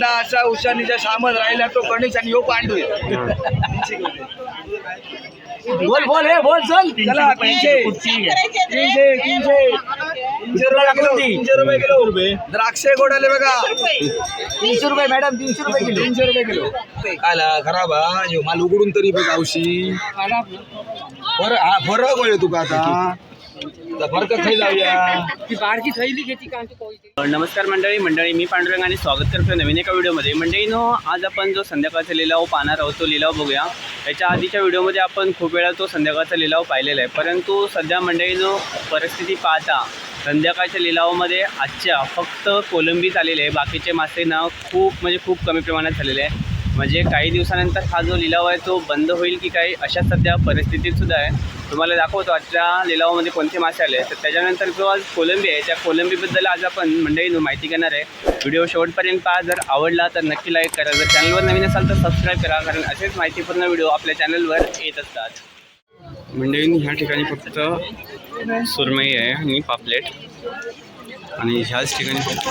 मंदा असा उशानीच्या सामत राहिला तो गणेश आणि यो पांडू बोल बोल हे बोल चल. चला तीनशे. तीनशे तीनशे तीनशे. रुपये तीनशे रुपये किलो. द्राक्षे गोडाले बघा. तीनशे रुपये मॅडम तीनशे रुपये किलो. तीनशे रुपये किलो. आला खराब हा माल उघडून तरी बघ हा फरक होय तुका आता. नमस्कार मंडळी मंडळी मी पांडुरंग आणि स्वागत करतो नवीन एका व्हिडिओमध्ये. मंडळीनो आज आपण जो संध्याकाळचा लिलाव पाहणार आहोत तो लिलाव बघूया. त्याच्या आधीच्या व्हिडिओमध्ये आपण खूप वेळा तो संध्याकाळचा लिलाव पाहिलेला आहे. परंतु सध्या मंडळीनो परिस्थिती पाहता संध्याकाळच्या लिलावामध्ये आजच्या फक्त कोलंबीच आलेले आहे. बाकीचे मासे ना खूप म्हणजे खूप कमी प्रमाणात झालेले आहे. म्हणजे काही दिवसानंतर हा जो लिलाव आहे तो बंद होईल की काही? अशा सध्या परिस्थितीत सुद्धा आहे. तुम्हाला दाखवतो आजच्या लिलावामध्ये कोणते मासे आले तर त्याच्यानंतर जो आज कोलंबी आहे त्या कोलंबीबद्दल आज आपण मंडळी माहिती घेणार आहे. व्हिडिओ शेवटपर्यंत पहा. जर आवडला तर नक्की लाईक करा. जर चॅनलवर नवीन असाल तर सबस्क्राईब करा. कारण असेच माहितीपूर्ण व्हिडिओ आपल्या चॅनलवर येत असतात. मंडळी ह्या ठिकाणी फक्त सुरमई आहे आणि पापलेट. आणि ह्याच ठिकाणी फक्त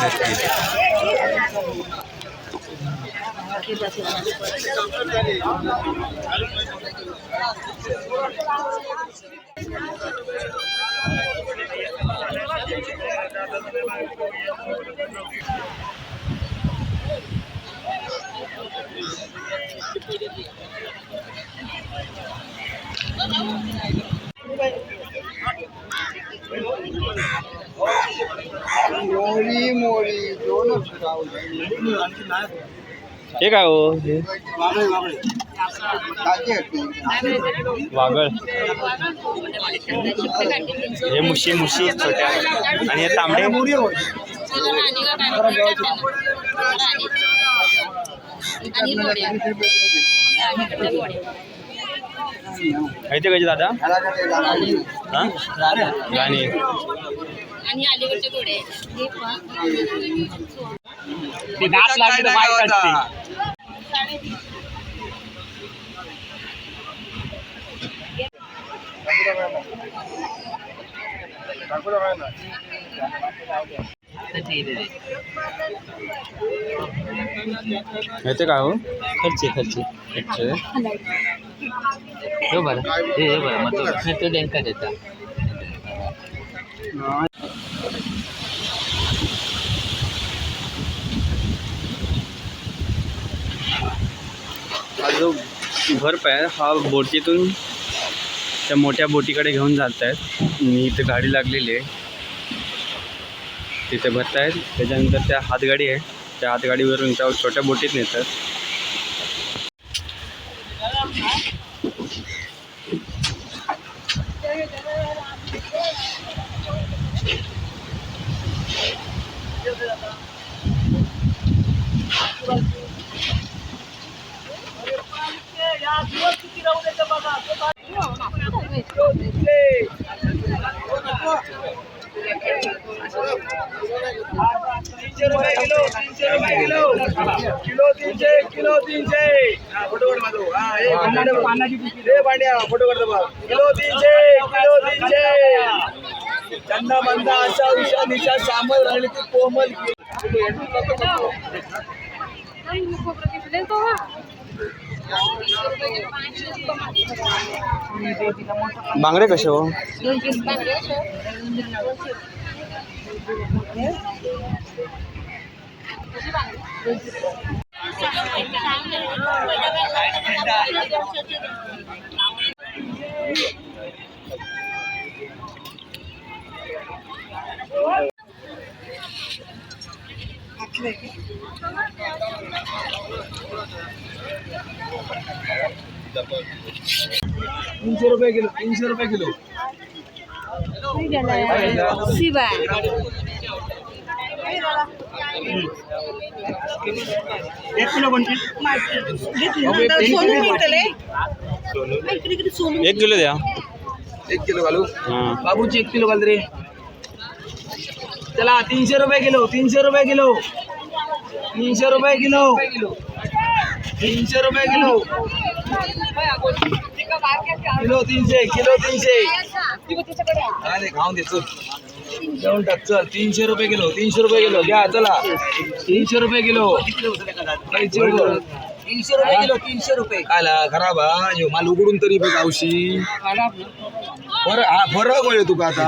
मोरी मोरी दोनच हे काय हो हे वागळ. हे मुशी मुशी छोट्या. आणि हे तांबडे. आणि माहिती कशी दादा गाणी आणि अलीकडचे घोडे ते दात लागले तर काय हो? खर्ची खर्ची. खर्च हे बरं हे बरं मग तो तो देणका देता हा जो बर्फ़ आहे हा बोटीतून त्या मोठ्या बोटीकडे घेऊन जात आहेत मी इथे गाडी लागलेली आहे. तिथे भरत आहेत त्याच्यानंतर त्या हातगाडी आहे. त्या हातगाडीवरून त्या छोट्या बोटीत नेतात तीनशे रुपये किलो तीनशे रुपये किलो किलो तीनशे किलो तीनशे फोटो काढ माझं हा। हे भांड्या फोटो काढतो बघ किलो तीनशे किलो तीनशे त्यांना म्हणता अशा उषा निशा सामल राहिली ती कोमल तो बांगडे कसे हो? तीनशे रुपये किलो तीनशे रुपये किलो शिवा एक किलो कोणती एक किलो द्या एक किलो घालू हां बाबूची एक किलो घाल रे चला तीनशे रुपये किलो तीनशे रुपये किलो तीनशे रुपये किलो तीनशे रुपये किलो किलो तीनशे किलो तीनशे. अरे खाऊन देतो देऊन टाक चल. तीनशे रुपये किलो तीनशे रुपये किलो. घ्या चला. तीनशे रुपये किलो. तीनशे रुपये तीनशे रुपये किलो तीनशे रुपये. काला खराब हा? ह्यो माल उघडून तरी बघ औशी फरक हा फरक होय तुका आता.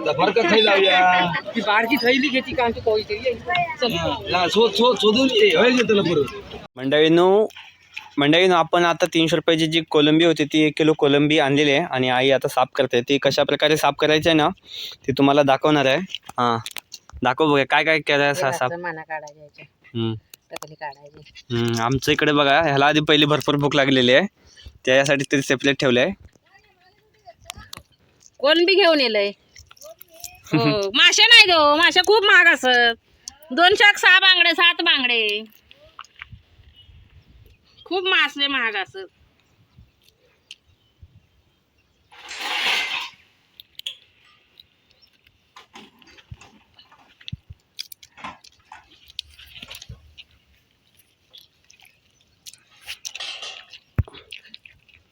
आता फरक खाई जाऊया ती बारकी थैली घेती का? आमची पोळी हा, शोध शोध शोधून ये. जे तुला परत. मंडळीनो मंडळीनो आपण आता तीनशे रुपयाची जी कोलंबी होती ती एक किलो कोलंबी आणलेली आहे आणि आई आता साफ करते. ती कशा प्रकारे साफ करायची आहे ना ती तुम्हाला दाखवणार आहे. हां दाखव बघा काय काय केलं सा साफ. माना काढायच्या याच्या हम्म. टकली काढायची. हम्म, आमच्या इकडे बघा ह्याला आधी पहिली भरपूर भूक लागलेली आहे. त्यासाठी ते सेपरेट ठेवलं आहे कोण बी घेऊन येलंय हो मासे नाही दो मासे खूप महाग असत. दोन शाक सहा बांगडे सात बांगडे. खूप मासे महाग असत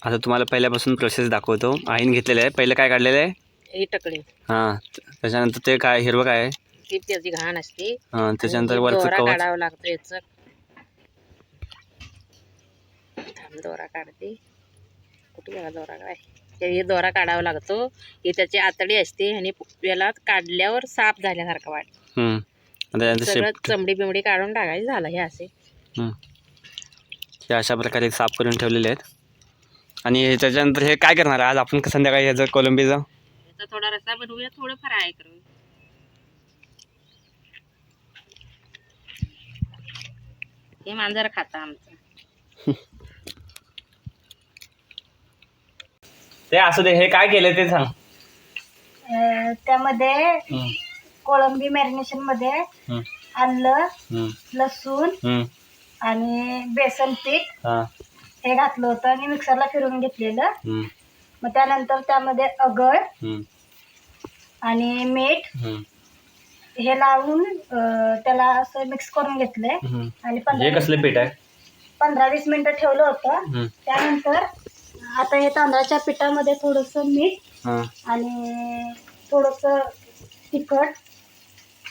आता तुम्हाला पहिल्यापासून प्रोसेस दाखवतो. आईन घेतलेलं आहे. पहिलं काय काढलेलं आहे? ही टकली हां त्याच्यानंतर ते काय हिरवं काय आहे? ती त्याची घाण असते. हां त्याच्यानंतर वरचं कवच. काढावं लागतं याचं. थांब, दोरा काढते. कुठे गेला दोरा? काय? हे दोरा काढावा लागतो. ही त्याची आतडी असते आणि याला काढल्यावर साफ झाल्यासारखं वाट हम्म. आता याचं सगळं चमडी बिमडी काढून टाकायचं झालं हे असे. हे अशा प्रकारे साफ करून ठेवलेले आहेत. आणि त्याच्यानंतर हे काय करणार? आज आपण संध्याकाळी ह्याचं कोलंबीचं? थोडा रस्सा बनवूया थोडं फ्राय करू हे मांजर खाता आमचं. ते असू दे हे काय केलं ते सांग अं, त्यामध्ये हम्म. कोळंबी मॅरिनेशनमध्ये हम्म. आलं हम्म. लसूण हम्म. आणि बेसन पीठ हां. हे घातलं होतं आणि मिक्सरला फिरवून घेतलेलं हम्म. मग त्यानंतर त्यामध्ये अगळ हम्म. आणि मीठ हम्म. हे लावून अं, त्याला असं मिक्स करून घेतलंय हम्म. आणि हे पंधरा कसलं पीठ आहे पंधरा वीस मिनिटं ठेवलं होतं हम्म. त्यानंतर आता हे तांदळाच्या पिठामध्ये थोडंसं मीठ हां. आणि थोडंसं तिखट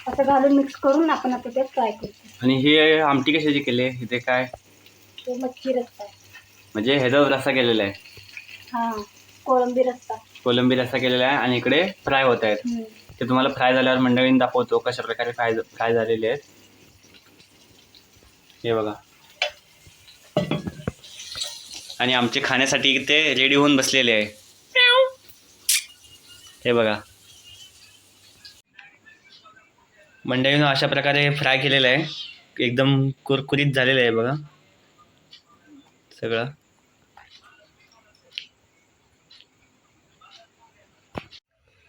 असं घालून मिक्स करून आपण आता ते फ्राय करतो. आणि हे आमटी कशाची केली आहे? इथे काय? ते मच्छी रस्ता म्हणजे ह्याचा रस्सा केलेला आहे. हा कोळंबी रस्ता कोलंबी रस्सा केलेला आहे आणि इकडे फ्राय होत आहेत. ते तुम्हाला फ्राय झाल्यावर मंडळीने दाखवतो कशा प्रकारे फ्राय फ्राय झालेले आहेत. हे बघा. आणि आमचे खाण्यासाठी ते रेडी होऊन बसलेले आहे. हे बघा. मंडळीनं अशा प्रकारे फ्राय केलेलं आहे. एकदम कुरकुरीत झालेलं आहे बघा. सगळं.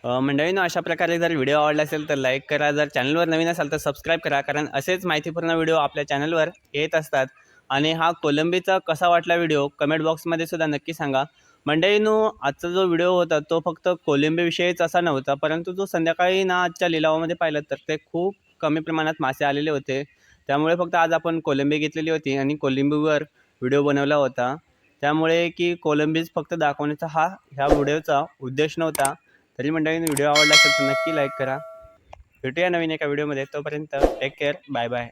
मंडळीनं अशा प्रकारे जर व्हिडिओ आवडला असेल तर लाईक करा. जर चॅनलवर नवीन असाल तर सबस्क्राईब करा. कारण असेच माहितीपूर्ण व्हिडिओ आपल्या चॅनलवर येत असतात. आणि हा कोलंबीचा कसा वाटला व्हिडिओ कमेंट बॉक्समध्ये सुद्धा नक्की सांगा. मंडळीनो आजचा जो व्हिडिओ होता तो फक्त कोलंबीविषयीच असा नव्हता परंतु जो संध्याकाळी ना आजच्या लिलावामध्ये पाहिलं तर ते खूप कमी प्रमाणात मासे आलेले होते. त्यामुळे फक्त आज आपण कोलंबी घेतलेली होती आणि कोलंबीवर व्हिडिओ बनवला होता. त्यामुळे की कोलंबीज फक्त दाखवण्याचा हा ह्या व्हिडिओचा उद्देश नव्हता. तरी मंडळीने व्हिडिओ आवडला असेल तर नक्की लाईक करा. भेटूया नवीन एका व्हिडिओमध्ये तोपर्यंत टेक केअर बाय बाय